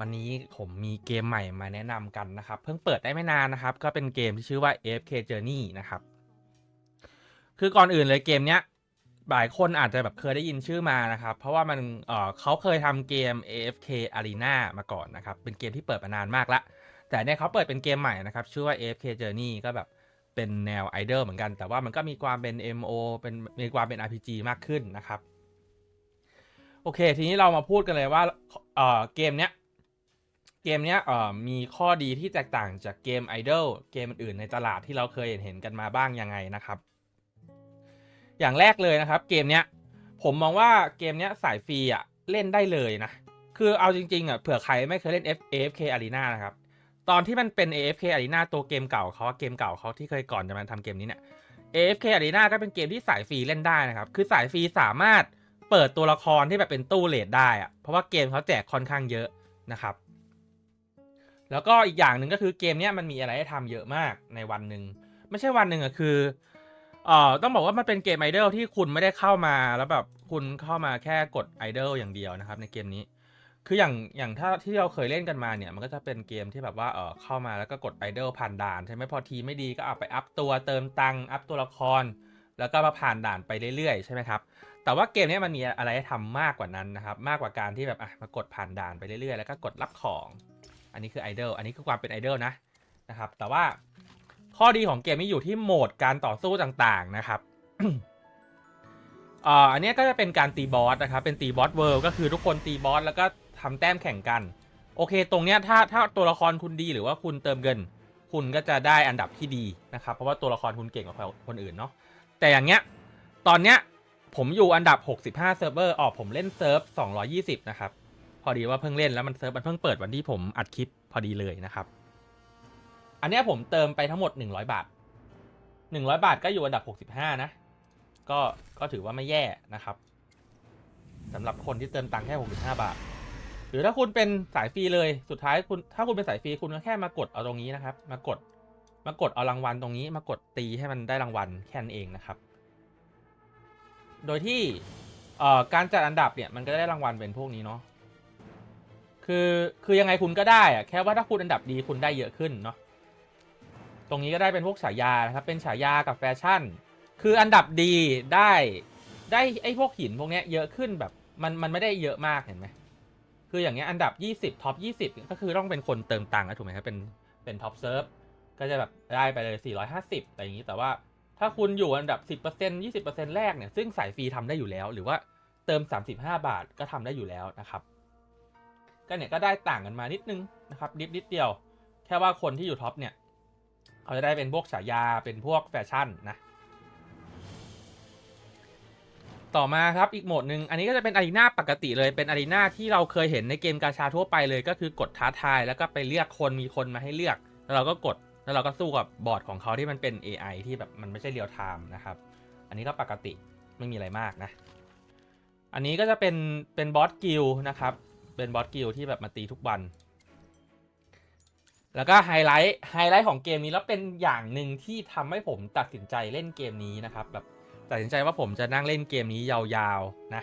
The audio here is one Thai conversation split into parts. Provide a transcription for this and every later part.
วันนี้ผมมีเกมใหม่มาแนะนำกันนะครับ เพิ่งเปิดได้ไม่นานนะครับ ก็เป็นเกมที่ชื่อว่า AFK Journey นะครับ คือก่อนอื่นเลยเกมเนี้ยหลายคนอาจจะแบบเคยได้ยินชื่อมานะครับ เพราะว่ามันเออเขาเคยทำเกม AFK Arena มาก่อนนะครับ เป็นเกมที่เปิดมานานมากละแต่เนี่ยเขาเปิดเป็นเกมใหม่นะครับ ชื่อว่า AFK Journey ก็แบบเป็นแนวไอดอลเหมือนกัน แต่ว่ามันก็มีความเป็น MO เป็นมีความเป็น RPG มากขึ้นนะครับ โอเค ทีนี้เรามาพูดกันเลยว่าเออเกมเนี้ย เกมเนี้ยเอ่อมีข้อดีที่แตกต่างจากเกมไอดอลเกมอื่นๆในตลาดที่เราเคยเห็นเห็นกันมาบ้างยังไงนะครับ อย่างแรกเลยนะครับเกมเนี้ยผมมองว่าเกมเนี้ยสายฟรีอะเล่นได้เลยนะ คือเอาจริงๆอะเผื่อใครไม่เคยเล่น AFK Arena นะครับ ตอนที่มันเป็น AFK Arena ตัวเกมเก่าเขาเกมเก่าเขาที่เคยก่อนจะมาทำเกมนี้เนี่ย AFK Arena ก็เป็นเกมที่สายฟรีเล่นได้นะครับ คือสายฟรีสามารถเปิดตัวละครที่แบบเป็นตู้เลดได้อะเพราะว่าเกมเขาแจกค่อนข้างเยอะนะครับ แล้วก็อีกอย่างหนึ่งก็คือเกมเนี้ยมันมีอะไรให้ทำเยอะมากในวันหนึ่งไม่ใช่วันหนึ่งอะคือเอ่อต้องบอกว่ามันเป็นเกมไอดอลที่คุณไม่ได้เข้ามาแล้วแบบคุณเข้ามาแค่กดไอดอลอย่างเดียวนะครับในเกมนี้ คืออย่างอย่างถ้าที่เราเคยเล่นกันมาเนี่ยมันก็จะเป็นเกมที่แบบว่าเออเข้ามาแล้วก็กดไอดอลผ่านด่านใช่ไหมพอทีไม่ดีก็เอาไปอัพตัวเติมตังอัพตัวละคร แล้วก็มาผ่านด่านไปเรื่อยๆใช่ไหมครับแต่ว่าเกมนี้มันมีอะไรให้ทำมากกว่านั้นนะครับมากกว่าการที่แบบอะมากดผ่านด่านไปเรื่อยๆ แล้วก็กดรับของ อันนี้คือไอดอลอันนี้คือความเป็นไอดอลนะนะครับ แต่ว่าข้อดีของเกมนี้อยู่ที่โหมดการต่อสู้ต่างๆนะครับอันนี้ก็จะเป็นการตีบอสนะครับ เป็นตีบอสเวิลด์ก็คือทุกคนตีบอสแล้วก็ทำแต้มแข่งกัน โอเค ตรงเนี้ยถ้าถ้าตัวละครคุณดีหรือว่าคุณเติมเงิน คุณก็จะได้อันดับที่ดีนะครับ เพราะว่าตัวละครคุณเก่งกว่าคนอื่นเนาะ แต่อย่างเงี้ย ตอนเนี้ยผมอยู่อันดับ 65 เซิร์ฟเวอร์ ออกผมเล่นเซิร์ฟ 220 นะครับ พอดีว่าเพิ่งเล่นแล้วมันเซิร์ฟมันเพิ่งเปิดวันที่ผมอัดคลิปพอดีเลยนะครับ อันนี้ผมเติมไปทั้งหมด 100 บาท 100 บาทก็อยู่อันดับ 65 นะ ก็ก็ถือว่าไม่แย่นะครับสำหรับคนที่เติมตังค์แค่ 65 บาท หรือถ้าคุณเป็นสายฟรีเลยสุดท้ายคุณถ้าคุณเป็นสายฟรีคุณก็แค่มากดเอาตรงนี้นะครับ มากดมากดเอารางวัลตรงนี้ มากดตีให้มันได้รางวัลแค่นั้นเองนะครับ โดยที่เอ่อการจัดอันดับเนี่ยมันก็ได้รางวัลเป็นพวกนี้เนาะ คือคือยังไงคุณก็ได้อะแค่ว่าถ้าคุณอันดับดีคุณได้เยอะขึ้นเนาะตรงนี้ก็ได้เป็นพวกฉายานะครับเป็นฉายากับแฟชั่น คืออันดับดีได้ได้ไอ้พวกหินพวกเนี้ยเยอะขึ้นแบบมันมันไม่ได้เยอะมากเห็นไหมคืออย่างเงี้ยอันดับ 20ท็อป20 ก็คือต้องเป็นคนเติมตังค์นะถูกไหมครับเป็นเป็นท็อปเซิร์ฟก็จะแบบได้ไปเลย 450อะไรอย่างงี้แต่ว่าถ้าคุณอยู่อันดับ 10% 20%แรกเนี่ยซึ่งสายฟรีทำได้อยู่แล้ว หรือว่าเติม 35 บาทก็ทำได้อยู่แล้วนะครับ ก็เนี่ยก็ได้ต่างกันมานิดนึงนะครับนิดนิดเดียว แค่ว่าคนที่อยู่ท็อปเนี่ยเขาจะได้เป็นพวกฉายาเป็นพวกแฟชั่นนะต่อมาครับอีกโหมดหนึ่งอันนี้ก็จะเป็นอารีนาปกติเลยเป็นอารีนาที่เราเคยเห็นในเกมกาชาทั่วไปเลย ก็คือกดท้าทายแล้วก็ไปเลือกคนมีคนมาให้เลือก แล้วเราก็กดแล้วเราก็สู้กับบอร์ดของเขาที่มันเป็น AI ที่แบบมันไม่ใช่เรียลไทม์นะครับ อันนี้ก็ปกติไม่มีอะไรมากนะ อันนี้ก็จะเป็นเป็นบอสกิลนะครับ เป็นบอสกิลที่แบบมาตีทุกวัน แล้วก็ไฮไลท์ไฮไลท์ของเกมนี้แล้วเป็นอย่างหนึ่งที่ทำให้ผมตัดสินใจเล่นเกมนี้นะครับแบบตัดสินใจว่าผมจะนั่งเล่นเกมนี้ยาวๆนะ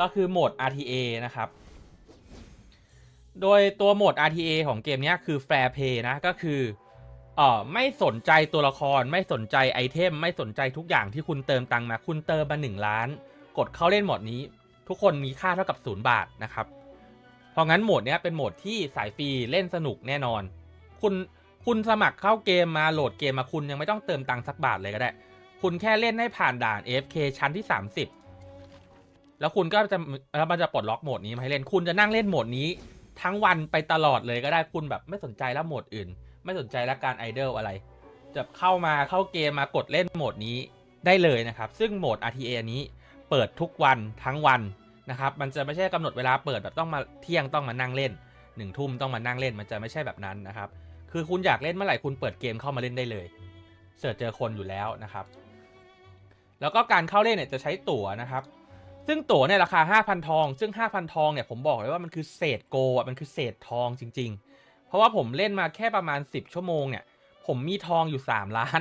ก็คือโหมด RTA นะครับ โดยตัวโหมด RTA ของเกมนี้คือ Fair Play นะก็คือเออไม่สนใจตัวละครไม่สนใจไอเทม ไม่สนใจทุกอย่างที่คุณเติมตังค์มา คุณเติมมา 1 ล้าน กดเข้าเล่นโหมดนี้ ทุกคนมีค่าเท่ากับ 0 บาทนะครับ เพราะงั้นโหมดนี้เป็นโหมดที่สายฟรีเล่นสนุกแน่นอน คุณคุณสมัครเข้าเกมมาโหลดเกมมาคุณยังไม่ต้องเติมตังค์สักบาทเลยก็ได้ คุณแค่เล่นให้ผ่านด่าน AFK ชั้นที่ 30 แล้วคุณก็จะแล้วมันจะปลดล็อกโหมดนี้มาให้เล่นคุณจะนั่งเล่นโหมดนี้ ทั้งวันไปตลอดเลยก็ได้คุณแบบไม่สนใจแล้วโหมดอื่น ไม่สนใจแล้วการไอดอลอะไรจะเข้ามาเข้าเกมมากดเล่นโหมดนี้ได้เลยนะครับ ซึ่งโหมด RTA นี้เปิดทุกวันทั้งวัน นะครับมันจะไม่ใช่กำหนดเวลาเปิดแบบต้องมาเที่ยงต้องมานั่งเล่นหนึ่งทุ่มต้องมานั่งเล่นมันจะไม่ใช่แบบนั้นนะครับ คือคุณอยากเล่นเมื่อไหร่คุณเปิดเกมเข้ามาเล่นได้เลยเสิร์ชเจอคนอยู่แล้วนะครับ แล้วก็การเข้าเล่นเนี่ยจะใช้ตั๋วนะครับ ซึ่งตั๋วเนี่ยราคา 5,000 ทอง ซึ่ง 5,000 ทองเนี่ยผมบอกเลยว่ามันคือเศษโกอะมันคือเศษทองจริง ๆ เพราะว่าผมเล่นมาแค่ประมาณ 10 ชั่วโมงเนี่ยผมมีทองอยู่ 3 ล้าน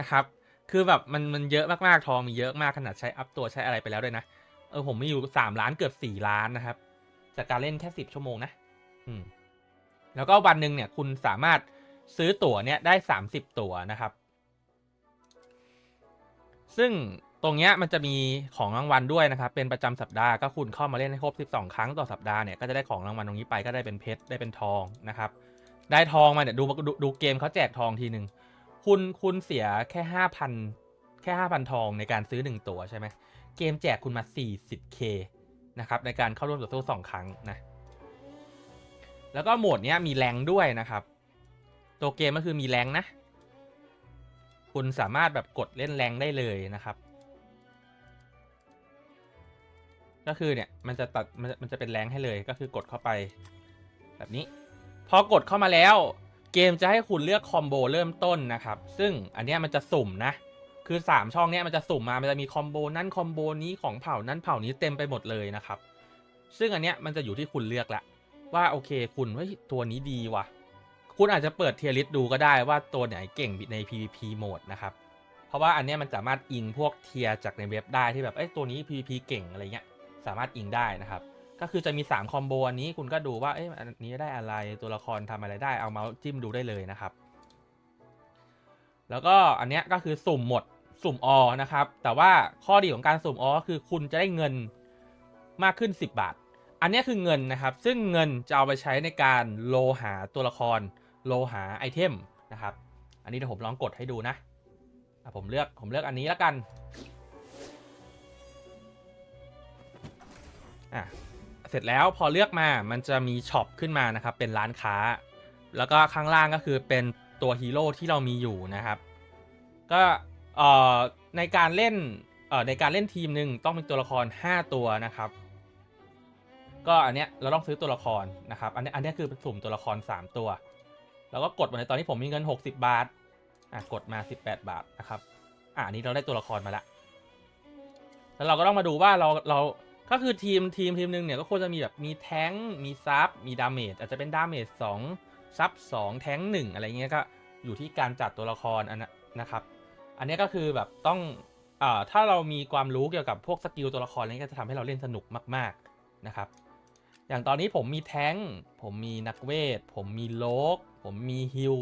นะครับ คือแบบมันมันเยอะมากๆทองมีเยอะมากขนาดใช้อัพตัวใช้อะไรไปแล้วด้วยนะ ออผมมีอยู่3ล้านเกือบ4ล้านนะครับ จากการเล่นแค่10ชั่วโมงนะ อืม แล้วก็วันหนึ่งเนี่ยคุณสามารถซื้อตั๋วเนี่ยได้30ตั๋วนะครับ ซึ่งตรงเนี้ยมันจะมีของรางวัลด้วยนะครับ เป็นประจำสัปดาห์ก็คุณเข้ามาเล่นให้ครบ12ครั้งต่อสัปดาห์เนี่ยก็จะได้ของรางวัลตรงนี้ไปก็ได้เป็นเพชรได้เป็นทองนะครับ ได้ทองมาเนี่ยดูดูดูเกมเขาแจกทองทีหนึ่งคุณคุณเสียแค่ห้าพันแค่ห้าพันทองในการซื้อหนึ่งตั๋วใช่ไหม เกมแจกคุณมา 40k นะครับในการเข้าร่วมต่อสู้สองครั้งนะแล้วก็โหมดนี้มีแรงด้วยนะครับ ตัวเกมก็คือมีแรงนะ คุณสามารถแบบกดเล่นแรงได้เลยนะครับ ก็คือเนี่ยมันจะตัดมันมันจะเป็นแรงให้เลยก็คือกดเข้าไป แบบนี้ พอกดเข้ามาแล้ว เกมจะให้คุณเลือกคอมโบเริ่มต้นนะครับ ซึ่งอันนี้มันจะสุ่มนะ คือ3ช่องเนี้ยมันจะสุ่มมา มันจะมีคอมโบนั้นคอมโบนี้ของเผ่านั้นเผ่านี้เต็มไปหมดเลยนะครับ ซึ่งอันเนี้ยมันจะอยู่ที่คุณเลือกละว่าโอเคคุณเฮ้ยตัวนี้ดีว่ะ คุณอาจจะเปิดเทียริสดูก็ได้ว่าตัวไหนเก่งใน PVP โหมดนะครับ เพราะว่าอันเนี้ยมันสามารถอิงพวกเทียจากในเว็บได้ที่แบบเอ้ยตัวนี้ PVP เก่งอะไรเงี้ยสามารถอิงได้นะครับ ก็คือจะมี3คอมโบอันนี้คุณก็ดูว่าเอ้ยอันนี้ได้อะไรตัวละครทำอะไรได้เอาเมาส์จิ้มดูได้เลยนะครับ แล้วก็อันเนี้ยก็คือสุ่มหมด สุ่มออนะครับ แต่ว่าข้อดีของการสุ่มออคือคุณจะได้เงินมากขึ้น 10 บาท อันนี้คือเงินนะครับ ซึ่งเงินจะเอาไปใช้ในการโลหาตัวละคร โลหาไอเทมนะครับ อันนี้เดี๋ยวผมลองกดให้ดูนะะผมเลือกผมเลือกอันนี้แล้วกันอะเสร็จแล้วพอเลือกมามันจะมีช็อปขึ้นมานะครับ เป็นร้านค้า แล้วก็ข้างล่างก็คือเป็นตัวฮีโร่ที่เรามีอยู่นะครับ ก็ เอ่อในการเล่นเอ่อในการเล่นทีมหนึ่งต้องมีตัวละคร 5 ตัวนะครับ ก็อันเนี้ยเราต้องซื้อตัวละครนะครับ อันนี้อันนี้คือสุ่มตัวละคร 3 ตัวแล้วก็กดมาในตอนที่ผมมีเงิน 60 บาทอะกดมา 18 บาทนะครับอะอันนี้เราได้ตัวละครมาละแล้วเราก็ต้องมาดูว่าเราเราก็คือทีมทีมทีมหนึ่งเนี่ยก็ควรจะมีแบบมีแท้งมีซับมีดาเมจอาจจะเป็นดาเมจสองซับสองแท้งหนึ่งอะไรเงี้ยก็อยู่ที่การจัดตัวละครอันนั้นนะครับ อันนี้ก็คือแบบต้องอถ้าเรามีความรู้เกี่ยวกับพวกสกิลตัวละครอะไรเงี้ก็จะทำให้เราเล่นสนุกมาก ๆนะครับ อย่างตอนนี้ผมมีแท้งผมมีนักเวท ผมมีโลก ผมมีฮิล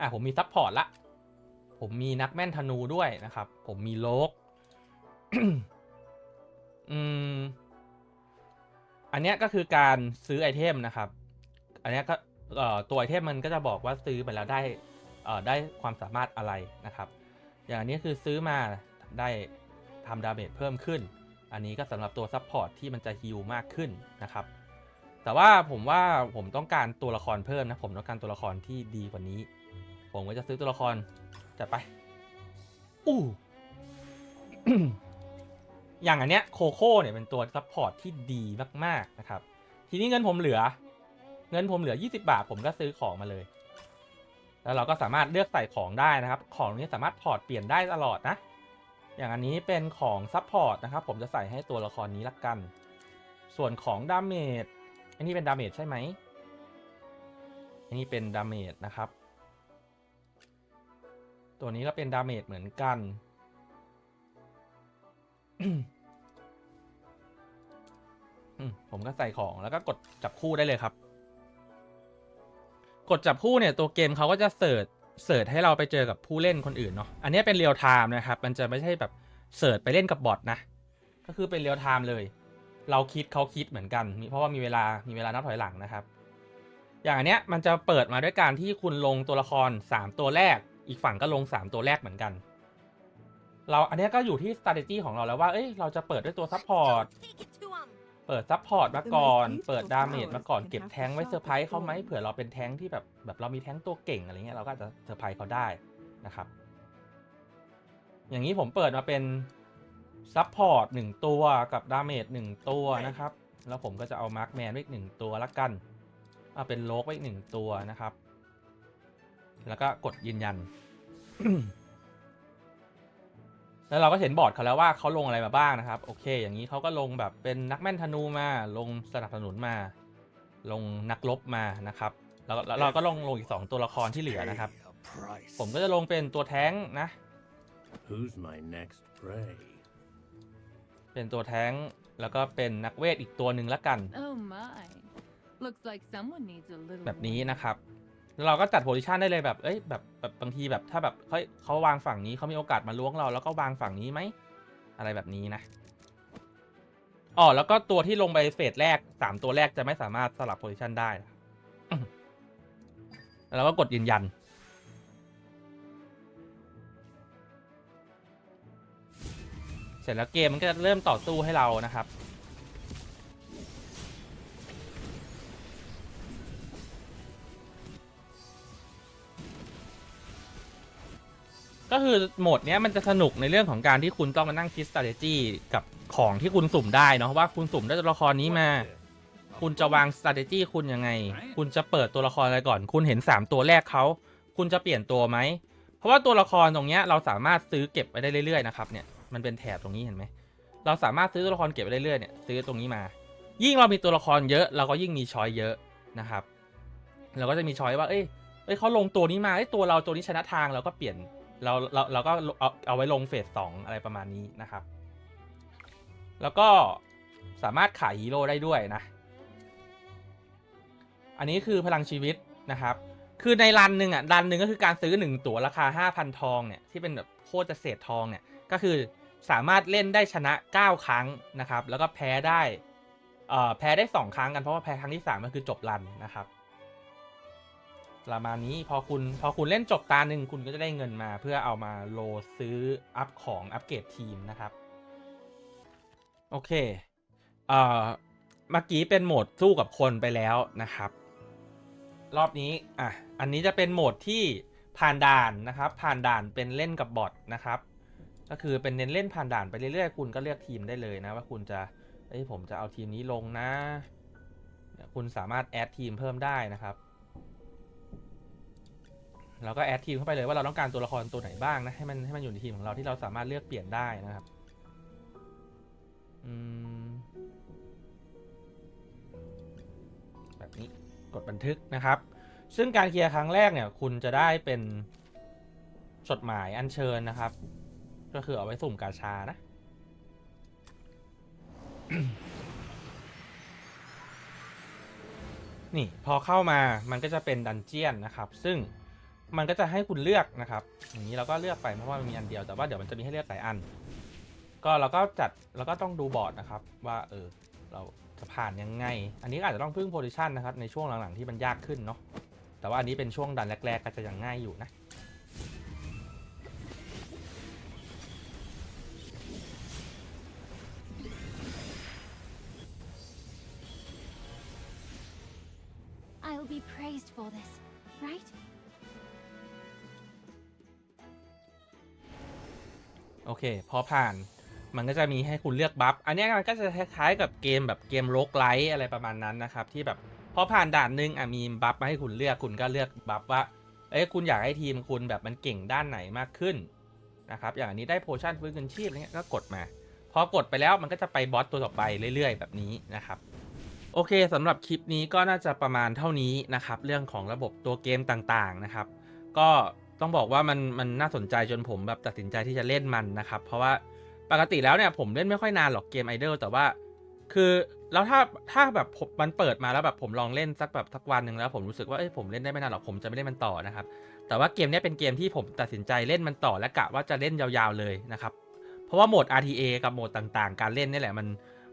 อะผมมีซัพพอร์ตละ ผมมีนักแม่นธนูด้วยนะครับ ผมมีโลกอืมอันนี้ก็คือการซื้อไอเทมนะครับ อันนี้ก็ตัวไอเทมมันก็จะบอกว่าซื้อไปแล้วได้ได้ความสามารถอะไรนะครับ อย่างนนี้คือซื้อมาได้ทำดาเมจเพิ่มขึ้น อันนี้ก็สำหรับตัวซัพพอร์ตที่มันจะฮิลมากขึ้นนะครับ แต่ว่าผมว่าผมต้องการตัวละครเพิ่มนะ ผมต้องการตัวละครที่ดีกว่านี้ ผมก็จะซื้อตัวละครจัดไป อู้อย่างอันเนี้ยโคโค่เนี่ยเป็นตัวซัพพอร์ตที่ดีมากๆนะครับ ทีนี้เงินผมเหลือ เงินผมเหลือ 20 บาท ผมก็ซื้อของมาเลย แล้วเราก็สามารถเลือกใส่ของได้นะครับ ของนี้สามารถพอร์ตเปลี่ยนได้ตลอดนะ อย่างอันนี้เป็นของซัพพอร์ตนะครับ ผมจะใส่ให้ตัวละครนี้ละกัน ส่วนของดาเมจ อันนี้เป็นดาเมจใช่ไหม อันนี้เป็นดาเมจนะครับ ตัวนี้ก็เป็นดาเมจเหมือนกัน ผมก็ใส่ของแล้วก็กดจับคู่ได้เลยครับ กดจับคู่เนี่ยตัวเกมเขาก็จะเสิร์ชเสิร์ชให้เราไปเจอกับผู้เล่นคนอื่นเนาะอันนี้เป็นเรียลไทม์นะครับ มันจะไม่ใช่แบบเสิร์ชไปเล่นกับบอทนะ ก็คือเป็นเรียลไทม์เลย เราคิดเขาคิดเหมือนกัน เพราะว่ามีเวลามีเวลานับถอยหลังนะครับ อย่างอันเนี้ยมันจะเปิดมาด้วยการที่คุณลงตัวละคร 3 ตัวแรก อีกฝั่งก็ลง 3 ตัวแรกเหมือนกัน เราอันนี้ก็อยู่ที่ strategy ของเราแล้วว่าเอ้ยเราจะเปิดด้วยตัวซัพพอร์ต เปิดซัพพอร์ตมาก่อน เปิดดาเมจมาก่อนเก็บแท้งไว้เซอร์ไพรส์เขาไหมเผื่อเราเป็นแท้งที่แบบแบบเรามีแท้งตัวเก่งอะไรเงี้ยเราก็อาจจะเซอร์ไพรส์เขาได้นะครับ อย่างนี้ผมเปิดมาเป็นซัพพอร์ตหนึ่งตัวกับดาเมจหนึ่งตัวนะครับ แล้วผมก็จะเอามาร์คแมนไว้อีกหนึ่งตัวละกัน เอาเป็นโลกไว้อีกหนึ่งตัวนะครับ แล้วก็กดยืนยัน แล้วเราก็เห็นบอร์ดเขาแล้วว่าเขาลงอะไรมาบ้างนะครับ โอเค อย่างนี้เขาก็ลงแบบเป็นนักแม่นธนูมา ลงสนับสนุนมา ลงนักรบมานะครับ แล้วก็แล้วเราก็ลงลงอีก 2 ตัวละครที่เหลือนะครับ Pay a price. ผมก็จะลงเป็นตัวแท้งนะ Who's my next prey? เป็นตัวแท้งแล้วก็เป็นนักเวทอีกตัวหนึ่งละกัน Oh my. Looks like someone needs a little แบบนี้ warming. นะครับแล้ว เราก็จัดโพซิชันได้เลยแบบเอ้ยแบบแบบบางทีแบบถ้าแบบเฮ้ยเขาวางฝั่งนี้เขามีโอกาสมาล้วงเรา แล้วก็วางฝั่งนี้ไหมอะไรแบบนี้นะอ๋อแล้วก็ตัวที่ลงไปเฟสแรกสามตัวแรกจะไม่สามารถสลับโพซิชันได้แล้วก็กดยืนยันเสร็จแล้วเกมมันก็จะเริ่มต่อสู้ให้เรานะครับ ก็คือโหมดเนี้ยมันจะสนุกในเรื่องของการที่คุณต้องมานั่งคิด strategy กับของที่คุณสุ่มได้เนาะว่าคุณสุ่มได้ตัวละครนี้มา คุณจะวาง strategy คุณยังไง คุณจะเปิดตัวละครอะไรก่อน คุณเห็น 3 ตัวแรกเขาคุณจะเปลี่ยนตัวไหม เพราะว่าตัวละครตรงเนี้ยเราสามารถซื้อเก็บไว้ได้เรื่อยๆนะครับเนี่ยมันเป็นแถบตรงนี้เห็นไหมเราสามารถซื้อตัวละครเก็บไว้เรื่อยๆเนี่ยซื้อตรงนี้มา ยิ่งเรามีตัวละครเยอะ เราก็ยิ่งมีช้อยเยอะนะครับ เราก็จะมีช้อยว่าเอ้ยเอ้ยเขาลงตัวนี้มาเอ้ยตัวเราตัวนี้ชนะทางเราก็เปลี่ยน เราเราเราก็เอาเอาไว้ลงเฟสสองอะไรประมาณนี้นะครับ แล้วก็สามารถขายฮีโร่ได้ด้วยนะ อันนี้คือพลังชีวิตนะครับ คือในรันหนึ่งอะรันหนึ่งก็คือการซื้อหนึ่งตั๋วราคา 5,000 ทองเนี่ยที่เป็นแบบโคตรจะเศษทองเนี่ยก็คือสามารถเล่นได้ชนะ 9 ครั้งนะครับ แล้วก็แพ้ได้เอ่อแพ้ได้ 2 ครั้งกันเพราะว่าแพ้ครั้งที่3ก็คือจบรันนะครับ ประมาณนี้พอคุณพอคุณเล่นจบตาหนึ่งคุณก็จะได้เงินมาเพื่อเอามาโลซื้ออัพของอัปเกรดทีมนะครับ โอเคเอ่อเมื่อกี้เป็นโหมดสู้กับคนไปแล้วนะครับ รอบนี้อะอันนี้จะเป็นโหมดที่ผ่านด่านนะครับผ่านด่านเป็นเล่นกับบอทนะครับ ก็คือเป็นเน้นเล่นผ่านด่านไปเรื่อยๆ คุณก็เลือกทีมได้เลยนะว่าคุณจะเอ้ยผมจะเอาทีมนี้ลงนะ คุณสามารถแอดทีมเพิ่มได้นะครับ เราก็แอดทีมเข้าไปเลยว่าเราต้องการตัวละครตัวไหนบ้างนะให้มันให้มันอยู่ในทีมของเราที่เราสามารถเลือกเปลี่ยนได้นะครับอืมแบบนี้กดบันทึกนะครับ ซึ่งการเคลียร์ครั้งแรกเนี่ยคุณจะได้เป็นจดหมายอัญเชิญนะครับ ก็คือเอาไว้สุ่มกาชานะนี่พอเข้ามามันก็จะเป็นดันเจียนนะครับ ซึ่ง มันก็จะให้คุณเลือกนะครับ อย่างนี้เราก็เลือกไปเพราะว่ามันมีอันเดียวแต่ว่าเดี๋ยวมันจะมีให้เลือกหลายอัน ก็เราก็จัดเราก็ต้องดูบอร์ดนะครับ ว่าเออเราจะผ่านยังไง อันนี้อาจจะต้องพึ่งโพซิชันนะครับในช่วงหลังๆที่มันยากขึ้นเนาะแต่ว่าอันนี้เป็นช่วงดันแรก ๆ ก็จะยังง่ายอยู่นะ I'll be praised for this, right? โอเค พอผ่านมันก็จะมีให้คุณเลือกบัฟ อันนี้มันก็จะคล้ายๆกับเกมแบบเกมโรกไลท์อะไรประมาณนั้นนะครับ ที่แบบพอผ่านด่านหนึงอะมีบัฟมาให้คุณเลือกคุณก็เลือกบัฟว่าเอ้ยคุณอยากให้ทีมคุณแบบมันเก่งด้านไหนมากขึ้นนะครับอย่างอันนี้ได้โพชั่นฟื้นคืนชีพอะไรเงี้ยก็กดมา พอกดไปแล้วมันก็จะไปบอสตัวต่อไปเรื่อยๆ แบบนี้นะครับโอเคสำหรับคลิปนี้ก็น่าจะประมาณเท่านี้นะครับ เรื่องของระบบตัวเกมต่างๆนะครับ ก็ ต้องบอกว่ามันมันน่าสนใจจนผมแบบตัดสินใจที่จะเล่นมันนะครับ เพราะว่าปกติแล้วเนี่ยผมเล่นไม่ค่อยนานหรอกเกมไอดอลแต่ว่า คือแล้วถ้าถ้าแบบผมมันเปิดมาแล้วแบบผมลองเล่นสักแบบสักวันหนึ่งแล้ว ผมรู้สึกว่าเอ้ยผมเล่นได้ไม่นานหรอกผมจะไม่เล่นมันต่อนะครับ แต่ว่าเกมนี้เป็นเกมที่ผมตัดสินใจเล่นมันต่อและกะว่าจะเล่นยาวๆเลยนะครับ เพราะว่าโหมด RTA กับโหมดต่างๆ การเล่นนี่แหละมัน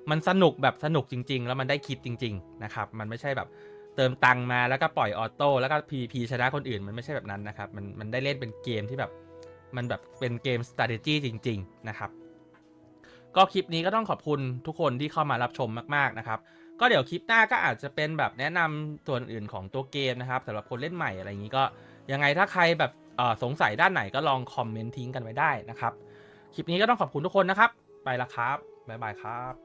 มันสนุกแบบสนุกจริง ๆ แล้วมันได้คิดจริง ๆ นะครับ มันไม่ใช่แบบ เติมตังมาแล้วก็ปล่อยออโต้แล้วก็ PVP ชนะคนอื่นมันไม่ใช่แบบนั้นนะครับ มันมันได้เล่นเป็นเกมที่แบบ มันแบบเป็นเกม strategy จริง ๆ นะครับ ก็คลิปนี้ก็ต้องขอบคุณทุกคนที่เข้ามารับชมมาก ๆ นะครับ ก็เดี๋ยวคลิปหน้าก็อาจจะเป็นแบบแนะนำส่วนอื่นของตัวเกมนะครับสำหรับคนเล่นใหม่อะไรอย่างนี้ก็ยังไงถ้าใครแบบสงสัยด้านไหนก็ลองคอมเมนต์ทิ้งกันไว้ได้นะครับ คลิปนี้ก็ต้องขอบคุณทุกคนนะครับ ไปละครับบ๊ายบายครับ